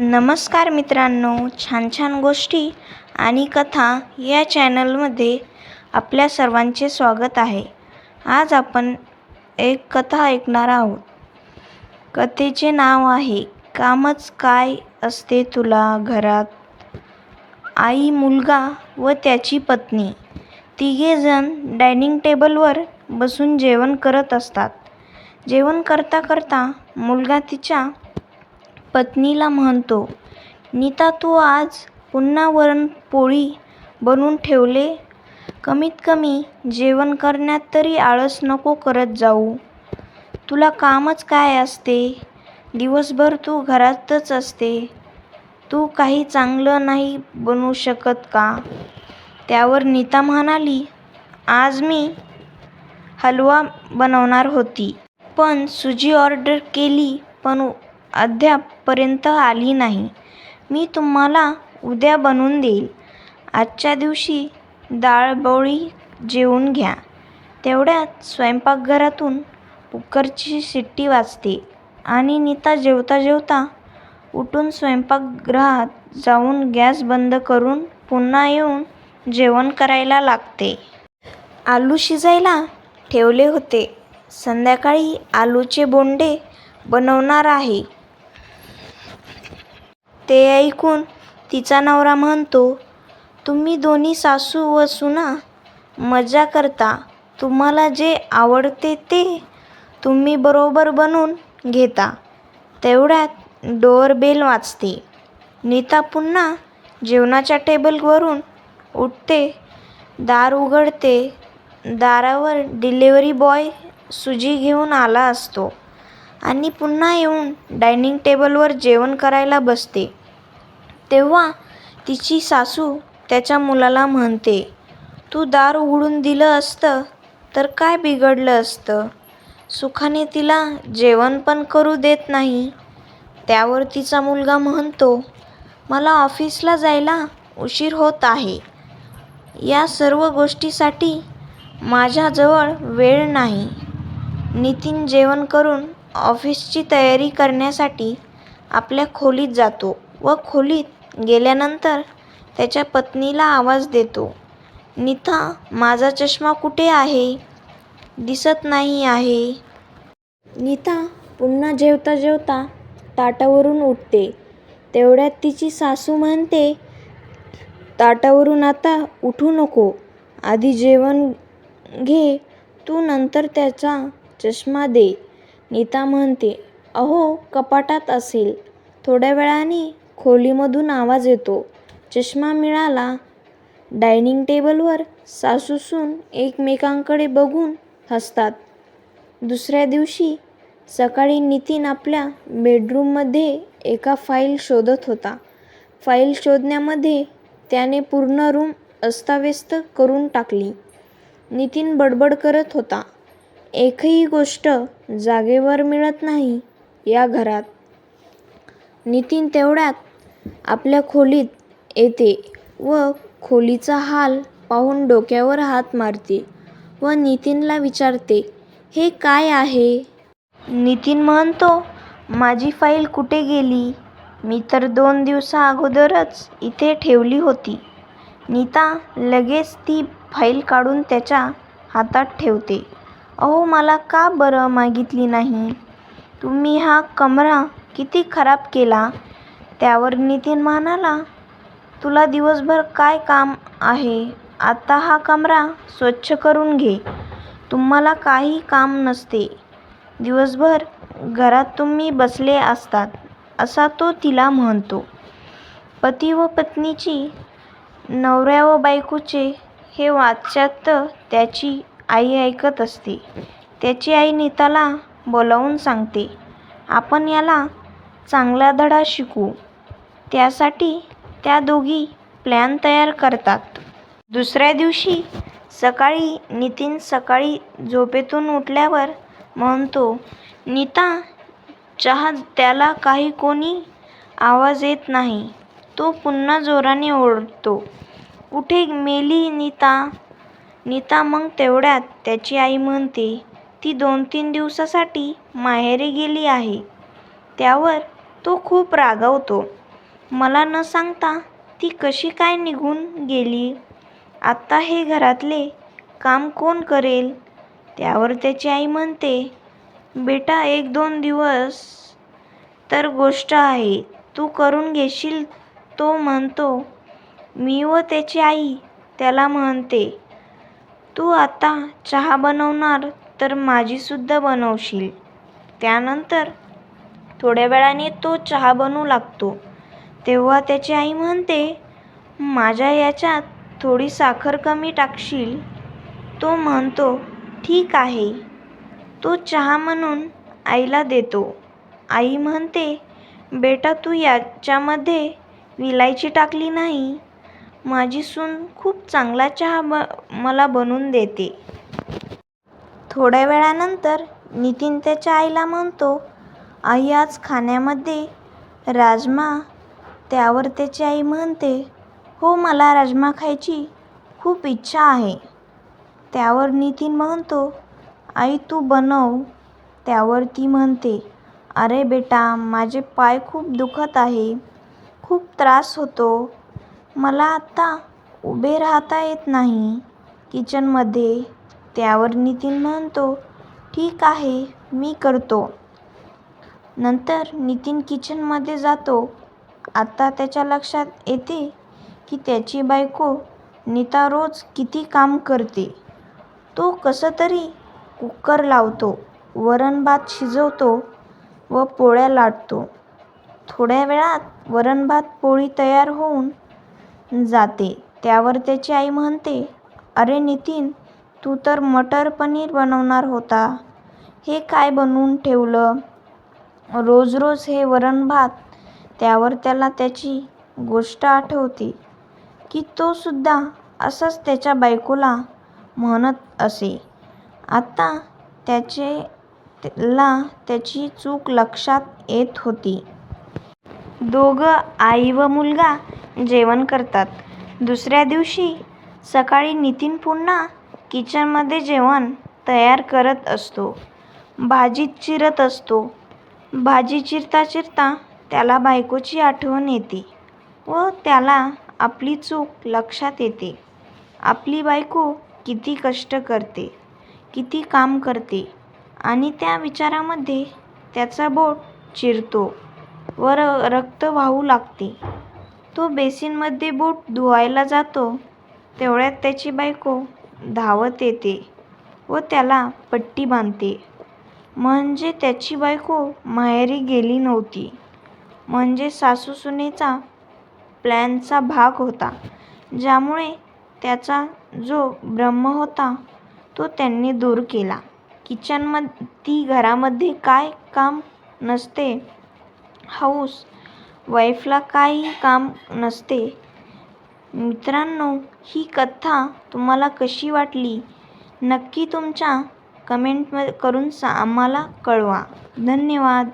नमस्कार मित्रांनो छान छान गोष्टी आणि कथा या चॅनलमध्ये आपल्या सर्वांचे स्वागत आहे. आज आपण एक कथा ऐकणार आहोत. कथेचे नाव आहे कामच काय असते तुला घरात? आई मुलगा व त्याची पत्नी. तिघेजण डायनिंग टेबलवर बसून जेवण करत असतात. जेवण करता करता मुलगा तिच्या पत्नीला म्हणतो नीता तू आज पुन्हा वरणपोळी बनवून ठेवले? कमीत कमी जेवण करण्यात तरी आळस नको करत जाऊ. तुला कामच काय असते? दिवसभर तू घरातच असते. तू काही चांगलं नाही बनवू शकत का? त्यावर नीता म्हणाली आज मी हलवा बनवणार होती. पण सुजी ऑर्डर केली पण अद्यापपर्यंत आली नाही. मी तुम्हाला उद्या बनवून देईल. आजच्या दिवशी डाळबोळी जेवून घ्या. तेवढ्यात स्वयंपाकघरातून कुकरची शिट्टी वाजते आणि नीता जेवता जेवता उठून स्वयंपाकगृहात जाऊन गॅस बंद करून पुन्हा येऊन जेवण करायला लागते. आलू शिजायला ठेवले होते. संध्याकाळी आलूचे बोंडे बनवणार आहे. ते ऐकून तिचा नवरा म्हणतो तुम्ही दोन्ही सासू व सुना मजा करता. तुम्हाला जे आवडते ते तुम्ही बरोबर बनवून घेता. तेवढ्यात डोअर बेल वाजते. नीता पुन्हा जेवणाच्या टेबलवरून उठते दार उघडते दारावर डिलेवरी बॉय सुजी घेऊन आला असतो आणि पुन्हा येऊन डायनिंग टेबलवर जेवण करायला बसते. तेव्हा तिची सासू त्याच्या मुलाला म्हणते तू दार उघडून दिलं असतं तर काय बिघडलं असतं? सुखाने तिला जेवण पण करू देत नाही. त्यावर तिचा मुलगा म्हणतो मला ऑफिसला जायला उशीर होत आहे. या सर्व गोष्टीसाठी माझ्याजवळ वेळ नाही. नितीन जेवण करून ऑफिसची तयारी करण्यासाठी आपल्या खोलीत जातो व खोलीत गेल्यानंतर त्याच्या पत्नीला आवाज देतो नीता माझा चष्मा कुठे आहे? दिसत नाही आहे. नीता पुन्हा जेवता जेवता ताटावरून उठते. तेवढ्यात तिची सासू म्हणते ताटावरून आता उठू नको. आधी जेवण घे. तू नंतर त्याचा चष्मा दे. नीता म्हणते अहो कपाटात असेल. थोड्या वेळाने खोलीमधून आवाज येतो. चष्मा मिळाला. डायनिंग टेबलवर सासूसून एकमेकांकडे बघून हसतात. दुसऱ्या दिवशी सकाळी नितीन आपल्या बेडरूममध्ये एका फाईल शोधत होता. फाईल शोधण्यामध्ये त्याने पूर्ण रूम अस्ताव्यस्त करून टाकली. नितीन बडबड करत होता. एकही गोष्ट जागेवर मिळत नाही या घरात. नितीन तेवढ्यात आपल्या खोलीत येते व खोलीचा हाल पाहून डोक्यावर हात मारते व नितीनला विचारते हे काय आहे? नितीन म्हणतो माझी फाईल कुठे गेली? मी तर दोन दिवसा अगोदरच इथे ठेवली होती. नीता लगेच ती फाईल काढून त्याच्या हातात ठेवते. अहो मला का बरं मागितली नाही? तुम्ही हा कमरा किती खराब केला? त्यावर नितीन म्हणाला तुला दिवसभर काय काम आहे? आता हा कमरा स्वच्छ करून घे. तुम्हाला काही काम नसते. दिवसभर घरात तुम्ही बसले असतात असा तो तिला म्हणतो. पती व पत्नीची नवऱ्या व बायकोचे हे वाच्यत्व त्याची आई ऐकत असते. त्याची आई नीताला बोलावून सांगते आपण याला चांगला धडा शिकवू त्यासाठी त्या दोघी प्लॅन तयार करतात. दुसऱ्या दिवशी सकाळी नितीन सकाळी झोपेतून उठल्यावर म्हणतो नीता चहा त्याला काही कोणी आवाज येत नाही. तो पुन्हा जोराने ओरडतो. कुठे मेली नीता. नीता मग तेवढ्यात त्याची आई म्हणते ती दोन तीन दिवसासाठी माहेरी गेली आहे. त्यावर तो खूप रागावतो. मला न सांगता ती कशी काय निघून गेली? आत्ता हे घरातले काम कोण करेल? त्यावर त्याची आई म्हणते बेटा एक दोन दिवस तर गोष्ट आहे. तू करून घेशील तो म्हणतो. मी व त्याची आई त्याला म्हणते तू आता चहा बनवणार तर माझीसुद्धा बनवशील. त्यानंतर थोड्या वेळाने तो चहा बनवू लागतो. तेव्हा त्याची आई म्हणते माझ्या याच्यात थोडी साखर कमी टाकशील. तो म्हणतो ठीक आहे. तो चहा म्हणून आईला देतो. आई म्हणते बेटा तू याच्यामध्ये विलायची टाकली नाही. माझी सून खूप चांगला चहा ब मला बनवून देते. थोड्या वेळानंतर नितीन त्याच्या आईला म्हणतो आई आज खाण्यामध्ये राजमा त्यावर त्याची आई म्हणते हो मला राजमा खायची खूप इच्छा आहे. त्यावर नितीन म्हणतो आई तू बनव. त्यावर ती म्हणते अरे बेटा माझे पाय खूप दुखत आहे खूप त्रास होतो. मला आत्ता उभे राहता येत नाही किचनमध्ये. त्यावर नितीन म्हणतो ठीक आहे मी करतो. नंतर नितीन किचनमध्ये जातो. आता त्याच्या लक्षात येते की त्याची बायको नीता रोज किती काम करते. तो कसं तरी कुकर लावतो वरण भात शिजवतो व पोळ्या लाटतो. थोड्या वेळात वरण भात पोळी तयार होऊन जाते. त्यावर त्याची आई म्हणते अरे नितीन तू तर मटर पनीर बनवणार होता. हे काय बनवून ठेवलं? रोज रोज हे वरण भात त्यावर त्याला त्याची गोष्ट आठवते की तो सुद्धा असंच त्याच्या बायकोला म्हणत असे. आता त्याचे ला त्याची चूक लक्षात येत होती. दोघं आई व मुलगा जेवण करतात. दुसऱ्या दिवशी सकाळी नितीन पुन्हा किचनमध्ये जेवण तयार करत असतो. भाजी चिरत असतो. भाजी चिरता चिरता त्याला बायकोची आठवण येते व त्याला आपली चूक लक्षात येते. आपली बायको किती कष्ट करते किती काम करते आणि त्या विचारामध्ये त्याचा बोट चिरतो व र रक्त वाहू लागते. तो बेसिनमध्ये बोट धुवायला जातो तेवढ्यात त्याची बायको धावत येते व त्याला पट्टी बांधते. म्हणजे त्याची बायको माहेरी गेली नव्हती. म्हणजे सासूसुनेचा प्लॅनचा भाग होता ज्यामुळे त्याचा जो ब्रह्म होता तो त्यांनी दूर केला. किचनम ती घरामध्ये काय काम नसते हाऊस वाईफला काही काम नसते. मित्रांनो ही कथा तुम्हाला कशी वाटली? नक्की तुमच्या कमेंट करून सा आम्हाला कळवा. धन्यवाद.